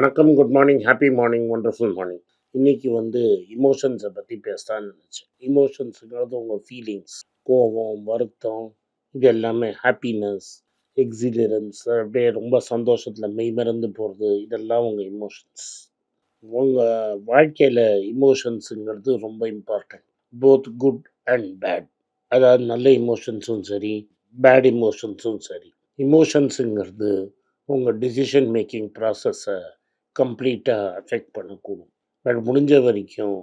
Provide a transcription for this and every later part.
வணக்கம் good morning happy morning wonderful morning இன்னைக்கு வந்து இமோஷன்ஸை பற்றி பேசலான்னு நினச்சேன். இமோஷன்ஸுங்கிறது உங்கள் ஃபீலிங்ஸ் கோபம் வருத்தம் இது எல்லாமே ஹாப்பினஸ் எக்ஸிலரன்ஸ் அப்படியே ரொம்ப சந்தோஷத்தில் மெய்மறந்து போகிறது இதெல்லாம் உங்கள் இமோஷன்ஸ் உங்கள் வாழ்க்கையில் இமோஷன்ஸுங்கிறது ரொம்ப important both good and bad அதாவது நல்ல இமோஷன்ஸும் சரி பேட் இமோஷன்ஸும் சரி. இமோஷன்ஸுங்கிறது உங்கள் டிசிஷன் மேக்கிங் ப்ராசஸை கம்ப்ளீட்டாக அஃபெக்ட் பண்ணக்கூடும். பட் முடிஞ்ச வரைக்கும்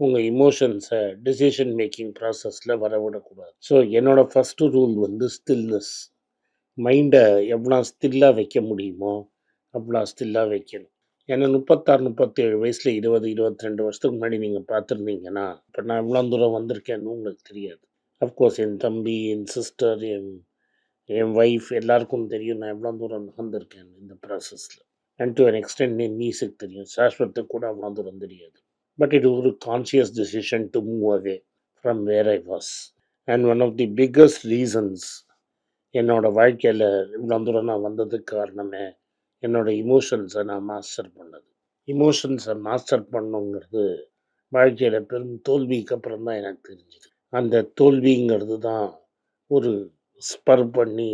உங்கள் இமோஷன்ஸை டிசிஷன் மேக்கிங் ப்ராசஸில் வரவிடக்கூடாது. ஸோ என்னோடய ஃபஸ்ட்டு ரூல் வந்து ஸ்டில்னஸ் மைண்டை எவ்வளோ ஸ்டில்லாக வைக்க முடியுமோ அவ்வளோ ஸ்டில்லாக வைக்கணும். ஏன்னா முப்பத்தாறு முப்பத்தேழு வயசில் இருபது இருபத்தி ரெண்டு வருஷத்துக்கு முன்னாடி நீங்கள் பார்த்துருந்தீங்கன்னா இப்போ நான் எவ்வளோ தூரம் வந்திருக்கேன்னு உங்களுக்கு தெரியாது. அஃப்கோர்ஸ் என் தம்பி என் சிஸ்டர் என் என் ஒய்ஃப் எல்லாருக்கும் தெரியும் நான் எவ்வளோ தூரம் நகர்ந்திருக்கேன் இந்த ப்ராசஸில் அண்ட் டு அன் எக்ஸ்டென்ட் என் நீஸுக்கு தெரியும். சாஸ்வத்துக்கு கூட அவ்வளோ தூரம் தெரியாது பட் இது ஒரு conscious decision to move away from where I was and one of the biggest reasons என்னோடய வாழ்க்கையில் இவ்வளோ தூரம் நான் வந்ததுக்கு காரணமே என்னோடய இமோஷன்ஸை நான் மாஸ்டர் பண்ணது. இமோஷன்ஸை மாஸ்டர் பண்ணுங்கிறது வாழ்க்கையில் பெரும் தோல்விக்கு அப்புறம் தான் எனக்கு தெரிஞ்சுது. அந்த தோல்விங்கிறது தான் ஒரு ஸ்பர் பண்ணி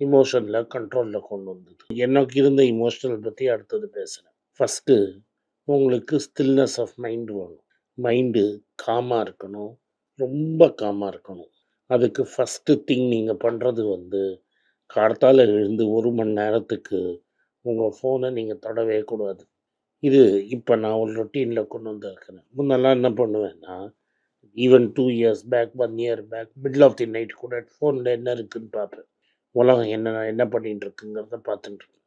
இமோஷனில் கண்ட்ரோலில் கொண்டு வந்தது. எனக்கு இருந்த இமோஷனல் பற்றி அடுத்தது பேசுகிறேன் ஃபஸ்ட்டு உங்களுக்கு ஸ்டில்னஸ் ஆஃப் மைண்டு வேணும். மைண்டு காமாக இருக்கணும். ரொம்ப காமாக இருக்கணும். அதுக்கு ஃபஸ்ட்டு திங் நீங்கள் பண்ணுறது வந்து கார்த்தால் எழுந்து ஒரு மணி நேரத்துக்கு உங்கள் ஃபோனை நீங்கள் தொடவே கூடாது. இது இப்போ நான் ஒரு ரொட்டீனில் கொண்டு வந்திருக்கிறேன். முன்னெல்லாம் என்ன பண்ணுவேன்னா even two years back one year back middle of the night கூட ஃபோனில் என்ன இருக்குதுன்னு பார்ப்பேன். உலகம் என்ன என்ன பண்ணிகிட்டு இருக்குங்கிறத பார்த்துட்டு இருக்கேன்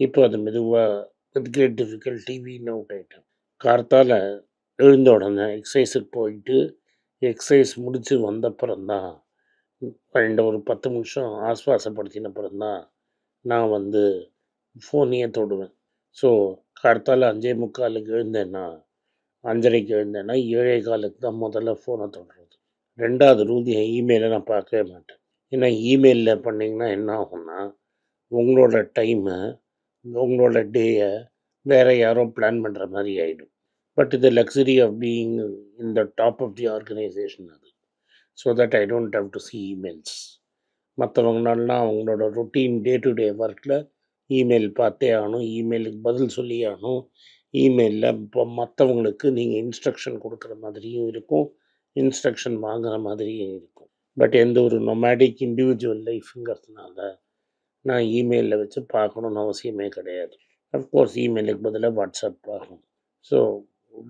இப்போ அது மெதுவாக வித் கிரேட் டிஃபிகல்ட் டிவின்னு அவுட் ஆகிட்டேன் கார்த்தால எழுந்த உடனே எக்ஸசைஸுக்கு போயிட்டு எக்ஸசைஸ் முடித்து வந்தப்புறம்தான் ரெண்டு ஒரு பத்து நிமிஷம் ஆஸ்வாசப்படுத்தின அப்புறம்தான் நான் வந்து ஃபோனையே தொடுவேன். ஸோ கார்த்தால் அஞ்சே முக்காலுக்கு எழுந்தேன்னா அஞ்சரைக்கு எழுந்தேன்னா ஏழே காலுக்கு தான் முதல்ல ஃபோனை தொடுறது. ரெண்டாவது ரூதியை இமெயிலை நான் பார்க்கவே மாட்டேன். ஏன்னா இமெயிலில் பண்ணிங்கன்னா என்ன ஆகும்னா உங்களோட டைமை உங்களோட டேயை வேறு யாரும் பிளான் பண்ணுற மாதிரி ஆகிடும் பட் இது luxury of being in the top of the organisation அது. So that I don't have to see emails மற்றவங்களாலாம் அவங்களோட ரொட்டீன் டே டு டே ஒர்க்கில் இமெயில் பார்த்தே ஆகணும் இமெயிலுக்கு பதில் சொல்லி ஆகணும். இமெயிலில் இப்போ மற்றவங்களுக்கு நீங்கள் இன்ஸ்ட்ரக்ஷன் கொடுக்குற மாதிரியும் இருக்கும் இன்ஸ்ட்ரக்ஷன் வாங்குகிற மாதிரியும் இருக்கும். பட் எந்த ஒரு நொமேடிக் இண்டிவிஜுவல் லைஃப்ங்கிறதுனால நான் இமெயிலில் வச்சு பார்க்கணுன்னு அவசியமே கிடையாது. அஃப்கோர்ஸ் இமெயிலுக்கு பதிலாக வாட்ஸ்அப் பார்க்கணும். ஸோ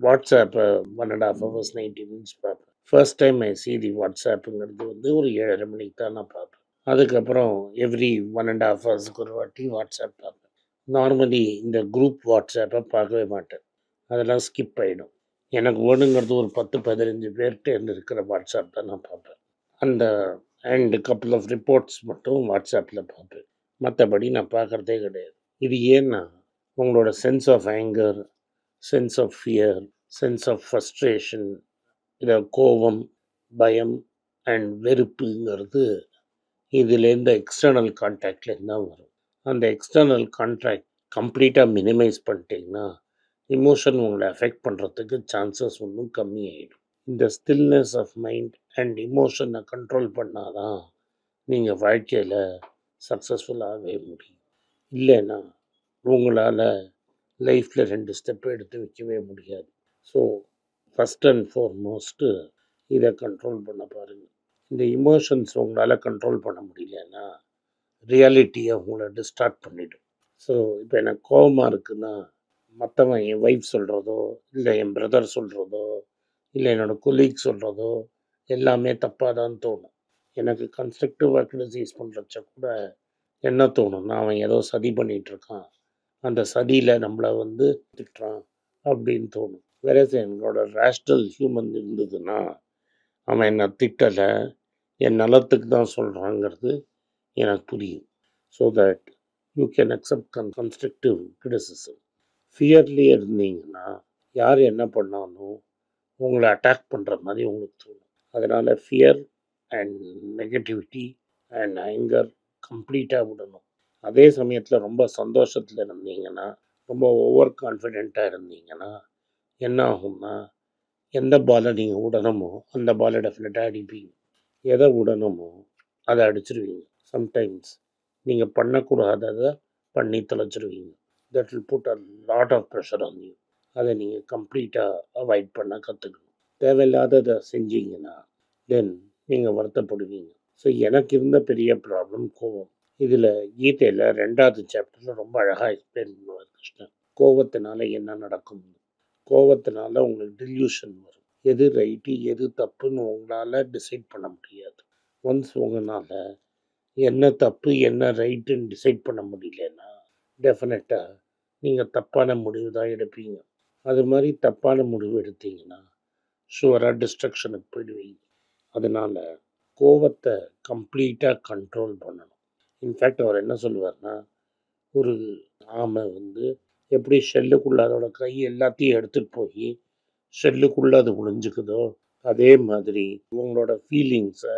வாட்ஸ்அப்பை one and half hours ninety minutes பார்ப்பேன். First time I see the வாட்ஸ்அப்புங்கிறது வந்து ஒரு ஏழரை மணிக்கு தான் நான் பார்ப்பேன். அதுக்கப்புறம் எவ்ரி ஒன் அண்ட் ஆஃப் ஹவர்ஸுக்கு ஒரு வாட்டி வாட்ஸ்அப் பார்ப்பேன். நார்மலி இந்த குரூப் வாட்ஸ்அப்பை பார்க்கவே மாட்டேன். அதெல்லாம் ஸ்கிப் ஆகிடும் எனக்கு வேணுங்கிறது ஒரு பத்து பதினஞ்சு பேர்கிட்ட இருந்து இருக்கிற வாட்ஸ்அப் தான் நான் பார்ப்பேன். அந்த அண்ட் கப்புள் ஆஃப் ரிப்போர்ட்ஸ் மட்டும் வாட்ஸ்அப்பில் பார்ப்பேன். மற்றபடி நான் பார்க்குறதே கிடையாது. இது ஏன்னா உங்களோட sense of anger sense of fear sense of frustration இதை கோபம் பயம் அண்ட் வெறுப்புங்கிறது இதுலேருந்து எக்ஸ்டர்னல் கான்டாக்ட்லேருந்து தான் வரும். அந்த எக்ஸ்டர்னல் கான்ட்ராக்ட் கம்ப்ளீட்டாக மினிமைஸ் பண்ணிட்டீங்கன்னா இமோஷன் உங்களை அஃபெக்ட் பண்ணுறதுக்கு சான்சஸ் ஒன்றும் கம்மியாயிடும். இந்த ஸ்டில்னஸ் ஆஃப் மைண்ட் அண்ட் இமோஷனை கண்ட்ரோல் பண்ணால் தான் நீங்கள் வாழ்க்கையில் சக்ஸஸ்ஃபுல்லாகவே முடியும். இல்லைன்னா உங்களால் லைஃப்பில் ரெண்டு ஸ்டெப் எடுத்து வைக்கவே முடியாது. ஸோ ஃபஸ்ட் அண்ட் ஃபார்மோஸ்ட்டு இதை கண்ட்ரோல் பண்ண பாருங்கள் இந்த இமோஷன்ஸ் உங்களால் கண்ட்ரோல் பண்ண முடியலன்னா ரியாலிட்டியை உங்களை டிஸ்டார்ட் பண்ணிவிடும் ஸோ இப்போ எனக்கு கோபமாக இருக்குன்னா மற்றவன் என் ஒய்ஃப் சொல்கிறதோ இல்லை என் பிரதர் சொல்கிறதோ இல்லை என்னோடய கொலீக் சொல்கிறதோ எல்லாமே தப்பாக தான் தோணும். எனக்கு கன்ஸ்ட்ரக்டிவாக கிரிட்டிசைஸ் பண்ணுறச்ச கூட என்ன தோணும்னா அவன் ஏதோ சதி பண்ணிகிட்ருக்கான் அந்த சதியில் நம்மளை வந்து திட்டுறான் அப்படின்னு தோணும். வேற என்னோட ரேஷ்னல் ஹியூமன் இருந்ததுன்னா அவன் என்னை திட்டலை என் நலத்துக்கு தான் சொல்கிறாங்கிறது எனக்கு புரியும். So that you can accept con constructive criticism ஃபியர்லேயே இருந்தீங்கன்னா யார் என்ன பண்ணாலும் உங்களை அட்டாக் பண்ணுற மாதிரி உங்களுக்கு தோணும். அதனால் fear and negativity and anger கம்ப்ளீட்டாக விடணும். அதே சமயத்தில் ரொம்ப சந்தோஷத்தில் இருந்தீங்கன்னா ரொம்ப ஓவர் கான்ஃபிடென்ட்டாக இருந்தீங்கன்னா என்ன ஆகும்னா எந்த பாலை நீங்கள் விடணுமோ அந்த பாலை டெஃபினட்டாக அடிப்பீங்க. எதை விடணுமோ அதை அடிச்சிருவீங்க. சம்டைம்ஸ் நீங்கள் பண்ணக்கூடாததை பண்ணி தொலைச்சிருவீங்க. That will put a lot of pressure on you அதை நீங்கள் கம்ப்ளீட்டாக அவாய்ட் பண்ண கற்றுக்கணும் தேவையில்லாததை செஞ்சீங்கன்னா தென் நீங்கள் வருத்தப்படுவீங்க. ஸோ எனக்கு இருந்த பெரிய ப்ராப்ளம் கோவம் இதில் கீதையில் ரெண்டாவது சாப்டரில் ரொம்ப அழகாக எக்ஸ்பிளைன் பண்ணுவார் கிருஷ்ணன் கோபத்தினால என்ன நடக்கும் கோபத்தினால உங்களுக்கு டில்யூஷன் வரும். எது ரைட்டு எது தப்புன்னு உங்களால் டிசைட் பண்ண முடியாது. ஒன்ஸ் உங்களால் என்ன தப்பு என்ன ரைட்டுன்னு டிசைட் பண்ண முடியலன்னா டெஃபினட்டாக நீங்கள் தப்பான முடிவு தான் எடுப்பீங்க. அது மாதிரி தப்பான முடிவு எடுத்தீங்கன்னா ஷுவராக டிஸ்ட்ரக்ஷனுக்கு போயிடுவீங்க. அதனால் கோவத்தை கம்ப்ளீட்டாக கண்ட்ரோல் பண்ணணும். இன்ஃபேக்ட் அவர் என்ன சொல்லுவார்னா ஒரு ஆமை வந்து எப்படி ஷெல்லுக்குள்ளே அதோட கை எல்லாத்தையும் எடுத்துகிட்டு போய் ஷெல்லுக்குள்ளே அது ஒளிஞ்சுக்குதோ அதே மாதிரி உங்களோட ஃபீலிங்ஸை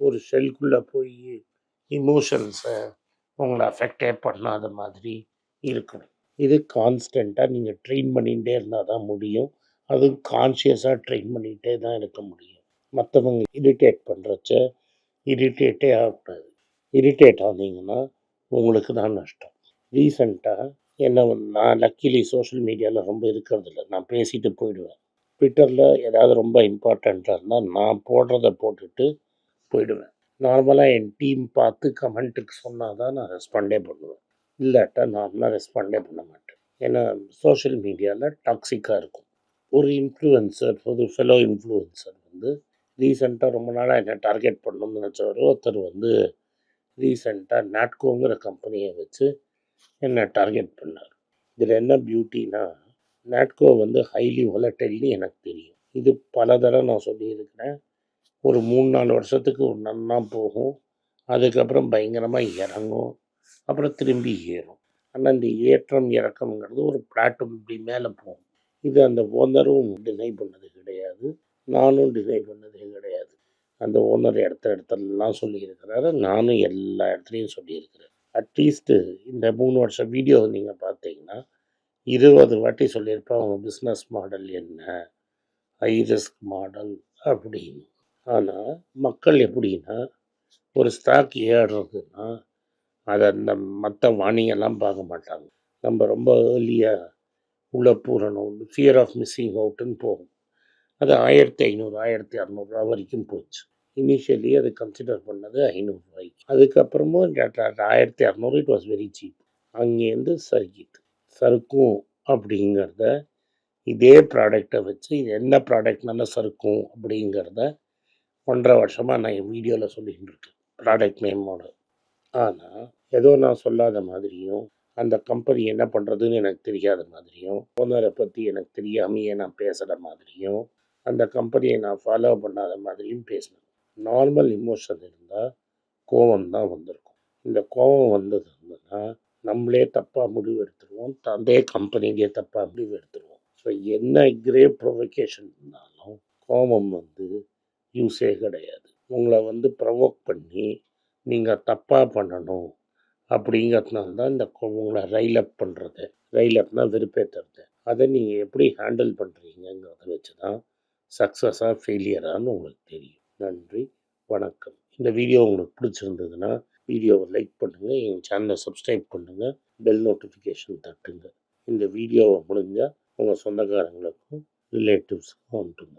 ஒரு ஷெல்குள்ளே போய் இமோஷன்ஸை உங்களை அஃபெக்டே பண்ணாத மாதிரி இருக்கணும். இது கான்ஸ்டண்ட்டாக நீங்கள் ட்ரெயின் பண்ணிகிட்டே இருந்தால் தான் முடியும். அதுவும் கான்ஷியஸாக ட்ரெயின் பண்ணிகிட்டே தான் இருக்க முடியும். மற்றவங்க இரிட்டேட் பண்ணுறச்ச இரிட்டேட்டே ஆகக்கூடாது. இரிட்டேட் ஆனீங்கன்னா உங்களுக்கு தான் நஷ்டம். ரீசண்டாக என்ன நான் லக்கிலி சோஷியல் மீடியாவில் ரொம்ப இருக்கிறதில்ல. நான் பேசிட்டு போயிடுவேன். ட்விட்டரில் ஏதாவது ரொம்ப இம்பார்ட்டண்ட்டாக இருந்தால் நான் போடுறத போட்டுட்டு போயிடுவேன். நார்மலாக என் டீம் பார்த்து கமெண்ட்டுக்கு சொன்னால் தான் நான் ரெஸ்பாண்டே பண்ணுவேன். இல்லாட்டா நார்மலாக ரெஸ்பாண்டே பண்ண மாட்டேன். ஏன்னா சோஷியல் மீடியாவில் டாக்ஸிக்காக இருக்கும். ஒரு இன்ஃப்ளூயன்சர் ஒரு ஃபெலோ இன்ஃப்ளூயன்சர் வந்து ரீசெண்டாக ரொம்ப நாளாக என்ன டார்கெட் பண்ணணும்னு நினச்சவர் ஒருத்தர் வந்து ரீசெண்டாக நாட்கோங்கிற கம்பெனியை வச்சு என்னை டார்கெட் பண்ணார். இதில் என்ன பியூட்டினா நாட்கோ வந்து ஹைலி ஒலட்டைல்னு எனக்கு தெரியும். இது பல தடவை நான் சொல்லியிருக்கிறேன். ஒரு மூணு நாலு வருஷத்துக்கு ஒரு போகும். அதுக்கப்புறம் பயங்கரமாக இறங்கும். அப்புறம் திரும்பி ஏறும். ஆனால் இந்த ஏற்றம் இறக்கம்ங்கிறது ஒரு பிளாட்டும் இப்படி மேலே போகும். இது அந்த ஓனரும் டிசைன் பண்ணது கிடையாது. நானும் டிசைன் பண்ணதே கிடையாது. அந்த ஓனர் இடத்த இடத்துலலாம் சொல்லியிருக்கிறாரு. நானும் எல்லா இடத்துலையும் சொல்லியிருக்கிறேன். அட்லீஸ்ட்டு இந்த மூணு வருஷம் வீடியோ நீங்கள் பார்த்தீங்கன்னா இருபது வாட்டி சொல்லியிருப்பேன் அவங்க பிஸ்னஸ் மாடல் என்ன? ஹை ரிஸ்க் மாடல் அப்படின்னு. ஆனால் மக்கள் எப்படின்னா ஒரு ஸ்டாக் ஏறுறதுன்னா அதை அந்த மற்ற வாணியெல்லாம் பார்க்க மாட்டாங்க. நம்ம ரொம்ப ஏர்லியாக உள்ள பூரணும் ஃபியர் ஆஃப் மிஸ்ஸிங் அவுட்டுன்னு போகும். அது ஆயிரத்தி ஐநூறு ஆயிரத்தி அறநூறுரூவா வரைக்கும் போச்சு. இனிஷியலி அது கன்சிடர் பண்ணது ஐநூறுரூவாய்க்கு அதுக்கப்புறமும் ஆயிரத்தி அறநூறு இட் வாஸ் வெரி சீப் அங்கேருந்து சர்க்கிட் சறுக்கும் அப்படிங்கிறத இதே ப்ராடக்டை வச்சு இது என்ன ப்ராடக்ட் நல்லா சறுக்கும் அப்படிங்கிறத ஒன்றரை வருஷமாக நான் என் வீடியோவில் சொல்லிகிட்டு இருக்கேன். ப்ராடக்ட் நேமோட ஆனால் ஏதோ நான் சொல்லாத மாதிரியும் அந்த கம்பெனி என்ன பண்ணுறதுன்னு எனக்கு தெரியாத மாதிரியும் ஓனரை பற்றி எனக்கு தெரியாமையே நான் பேசுகிற மாதிரியும் அந்த கம்பெனியை நான் ஃபாலோ பண்ணாத மாதிரியும் பேசினேன். நார்மல் இமோஷன் இருந்தால் கோபம் தான் வந்திருக்கும். இந்த கோபம் வந்தது இருந்ததுன்னா நம்மளே தப்பாக முடிவு எடுத்துருவோம் அதே கம்பெனிலேயே தப்பாக முடிவு எடுத்துருவோம். ஸோ என்ன கிரேவ் ப்ரொவகேஷன் இருந்தாலும் கோபம் வந்து யூஸே கிடையாது. உங்களை வந்து ப்ரொவோக் பண்ணி நீங்கள் தப்பாக பண்ணணும் அப்படிங்கிறதுனால தான் இந்த உங்களை ரைல் அப் பண்ணுறது ரைல் அப்னா விருப்பேற்றுறது அதை நீங்கள் எப்படி ஹேண்டில் பண்ணுறீங்கிறத வச்சு தான் சக்ஸஸாக ஃபெயிலியரான்னு உங்களுக்கு தெரியும். நன்றி வணக்கம். இந்த வீடியோ உங்களுக்கு பிடிச்சிருந்ததுன்னா வீடியோவை லைக் பண்ணுங்கள் எங்கள் சேனலை சப்ஸ்கிரைப் பண்ணுங்கள் பெல் நோட்டிஃபிகேஷன் தட்டுங்க. இந்த வீடியோவை முடிஞ்சால் உங்கள் சொந்தக்காரங்களுக்கும் ரிலேட்டிவ்ஸுக்கும் அனுப்புங்க.